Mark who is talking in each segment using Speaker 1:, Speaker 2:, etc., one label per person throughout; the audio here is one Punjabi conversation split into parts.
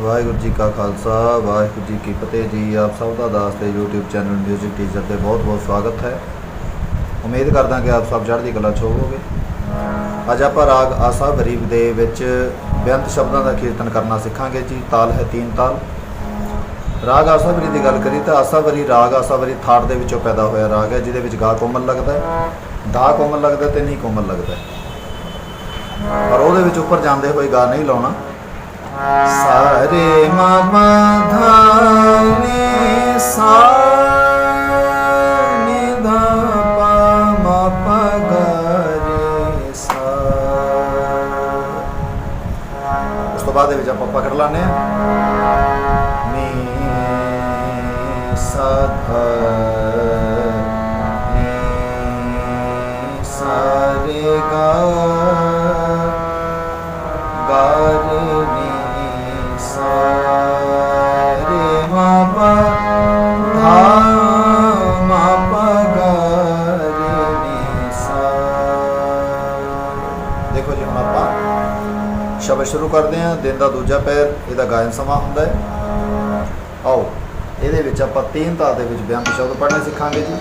Speaker 1: ਵਾਹਿਗੁਰੂ ਜੀ ਕਾ ਖਾਲਸਾ, ਵਾਹਿਗੁਰੂ ਜੀ ਕੀ ਫਤਿਹ ਜੀ। ਆਪ ਸਭ ਦਾ ਦਾਸ ਤੇ YouTube ਚੈਨਲ ਮਿਊਜ਼ਿਕ ਟੀਚਰ ਤੇ ਬਹੁਤ-ਬਹੁਤ ਸਵਾਗਤ ਹੈ। ਉਮੀਦ ਕਰਦਾ ਕਿ ਆਪ ਸਭ ਚੜ੍ਹਦੀ ਕਲਾ 'ਚ ਹੋਵੋਗੇ। ਅੱਜ ਆਪਾਂ ਰਾਗ ਆਸਾ ਗਰੀਬ ਦੇ ਵਿੱਚ ਬੇਅੰਤ ਸ਼ਬਦਾਂ ਦਾ ਕੀਰਤਨ ਕਰਨਾ ਸਿੱਖਾਂਗੇ ਜੀ। ਤਾਲ ਹੈ ਤੀਨ ਤਾਲ। ਰਾਗ ਆਸਾਵਰੀ ਦੀ ਗੱਲ ਕਰੀ ਤਾਂ ਆਸਾਵਰੀ ਰਾਗ ਆਸਾਵਰੀ ਥਾੜ ਦੇ ਵਿੱਚੋਂ ਪੈਦਾ ਹੋਇਆ ਰਾਗ ਹੈ, ਜਿਹਦੇ ਵਿੱਚ ਗਾ ਕੋਮਲ ਲੱਗਦਾ ਹੈ, ਧਾ ਕੋਮਲ ਲੱਗਦਾ ਹੈ ਤੇ ਨੀ ਕੋਮਲ ਲੱਗਦਾ ਪਰ ਉਹਦੇ ਵਿੱਚ ਉੱਪਰ ਜਾਂਦੇ ਹੋਏ ਗਾ ਨਹੀਂ ਲਾਉਣਾ। ਸਾਰੇ ਮਮ ਧਾਨੇ ਸਾ ਪ ਗ ਰੇ ਸਾ ਉਸ ਤੋਂ ਬਾਅਦ ਦੇ ਵਿੱਚ ਆਪਾਂ ਪਕੜ ਲਾਣੇ ਆ ਨੀ ਸਾ ਨੀ ਸਾ ਗਾ ਦੇਖੋ ਜੀ, ਹੁਣ ਆਪਾਂ ਸ਼ਬਦ ਸ਼ੁਰੂ ਕਰਦੇ ਹਾਂ, ਦਿਨ ਦਾ ਦੂਜਾ ਪੈਰ, ਇਹਦਾ ਗਾਇਨ ਸਮਾਂ ਹੁੰਦਾ ਹੈ। ਆਓ, ਇਹਦੇ ਵਿੱਚ ਆਪਾਂ ਤਿੰਨ ਤਾਲ ਦੇ ਵਿੱਚ ਬਿਆਨ ਸ਼ਬਦ ਪੜ੍ਹਨੇ ਸਿੱਖਾਂਗੇ ਜੀ।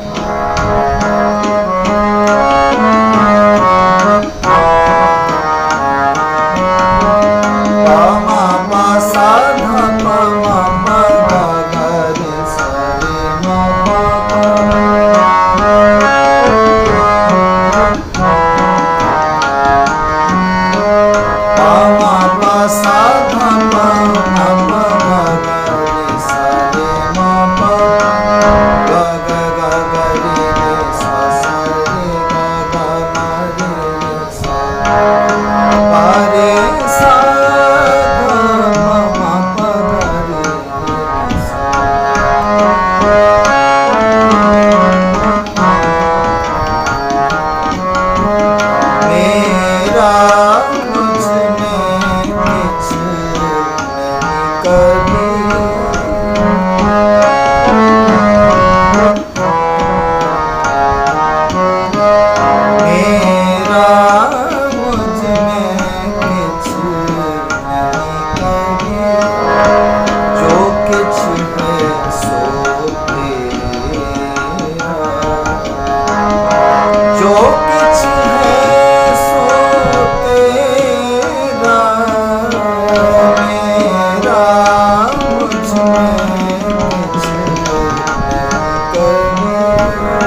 Speaker 1: Bye.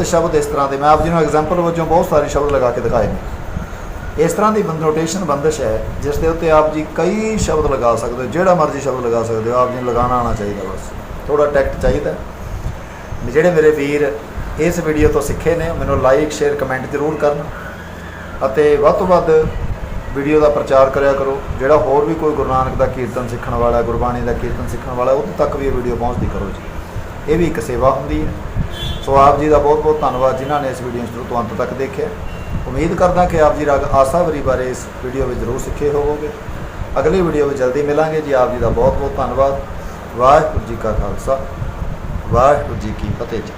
Speaker 1: ਬੇਅੰਤ ਸ਼ਬਦ ਇਸ ਤਰ੍ਹਾਂ ਦੇ। ਮੈਂ ਆਪ ਜੀ ਨੂੰ ਐਗਜ਼ਾਮਪਲ ਵਜੋਂ ਬਹੁਤ ਸਾਰੇ ਸ਼ਬਦ ਲਗਾ ਕੇ ਦਿਖਾਏ ਨੇ। ਇਸ ਤਰ੍ਹਾਂ ਦੀ ਨੋਟੇਸ਼ਨ ਬੰਦਿਸ਼ ਹੈ, ਜਿਸ ਦੇ ਉੱਤੇ ਆਪ ਜੀ ਕਈ ਸ਼ਬਦ ਲਗਾ ਸਕਦੇ ਹੋ, ਜਿਹੜਾ ਮਰਜ਼ੀ ਸ਼ਬਦ ਲਗਾ ਸਕਦੇ ਹੋ, ਆਪ ਜੀ ਨੂੰ ਲਗਾਉਣਾ ਆਉਣਾ ਚਾਹੀਦਾ ਬਸ। ਥੋੜਾ ਟੈਕਟ ਚਾਹੀਦਾ। ਜਿਹੜੇ ਮੇਰੇ ਵੀਰ ਇਸ ਵੀਡੀਓ ਤੋਂ ਸਿੱਖੇ ਨੇ, ਮੈਨੂੰ ਲਾਈਕ ਸ਼ੇਅਰ ਕਮੈਂਟ ਜ਼ਰੂਰ ਕਰਨ ਅਤੇ ਵੱਧ ਤੋਂ ਵੱਧ ਵੀਡੀਓ ਦਾ ਪ੍ਰਚਾਰ ਕਰਿਆ ਕਰੋ। ਜਿਹੜਾ ਹੋਰ ਵੀ ਕੋਈ ਗੁਰੂ ਨਾਨਕ ਦਾ ਕੀਰਤਨ ਸਿੱਖਣ ਵਾਲਾ, ਗੁਰਬਾਣੀ ਦਾ ਕੀਰਤਨ ਸਿੱਖਣ ਵਾਲਾ, ਉਹਦੇ ਤੱਕ ਵੀ ਇਹ ਵੀਡੀਓ ਪਹੁੰਚਦੀ ਕਰੋ ਜੀ। ਇਹ ਵੀ ਇੱਕ ਸੇਵਾ ਹੁੰਦੀ ਹੈ। ਸੋ ਆਪ ਜੀ ਦਾ ਬਹੁਤ ਬਹੁਤ ਧੰਨਵਾਦ ਜਿਨ੍ਹਾਂ ਨੇ ਇਸ ਵੀਡੀਓ ਨੂੰ ਸ਼ੁਰੂ ਤੋਂ ਅੰਤ ਤੱਕ ਦੇਖਿਆ। ਉਮੀਦ ਕਰਦਾ ਕਿ ਆਪ ਜੀ ਰਾਗ ਆਸਾਵਰੀ ਬਾਰੇ ਇਸ ਵੀਡੀਓ ਵਿੱਚ ਜ਼ਰੂਰ ਸਿੱਖੇ ਹੋਵੋਗੇ। ਅਗਲੀ ਵੀਡੀਓ ਵਿੱਚ ਜਲਦੀ ਮਿਲਾਂਗੇ। ਜੀ, ਆਪ ਜੀ ਦਾ ਬਹੁਤ ਬਹੁਤ ਧੰਨਵਾਦ। ਵਾਹਿਗੁਰੂ ਜੀ ਕਾ ਖਾਲਸਾ। ਵਾਹਿਗੁਰੂ ਜੀ ਕੀ ਫਤਿਹ ਜੀ।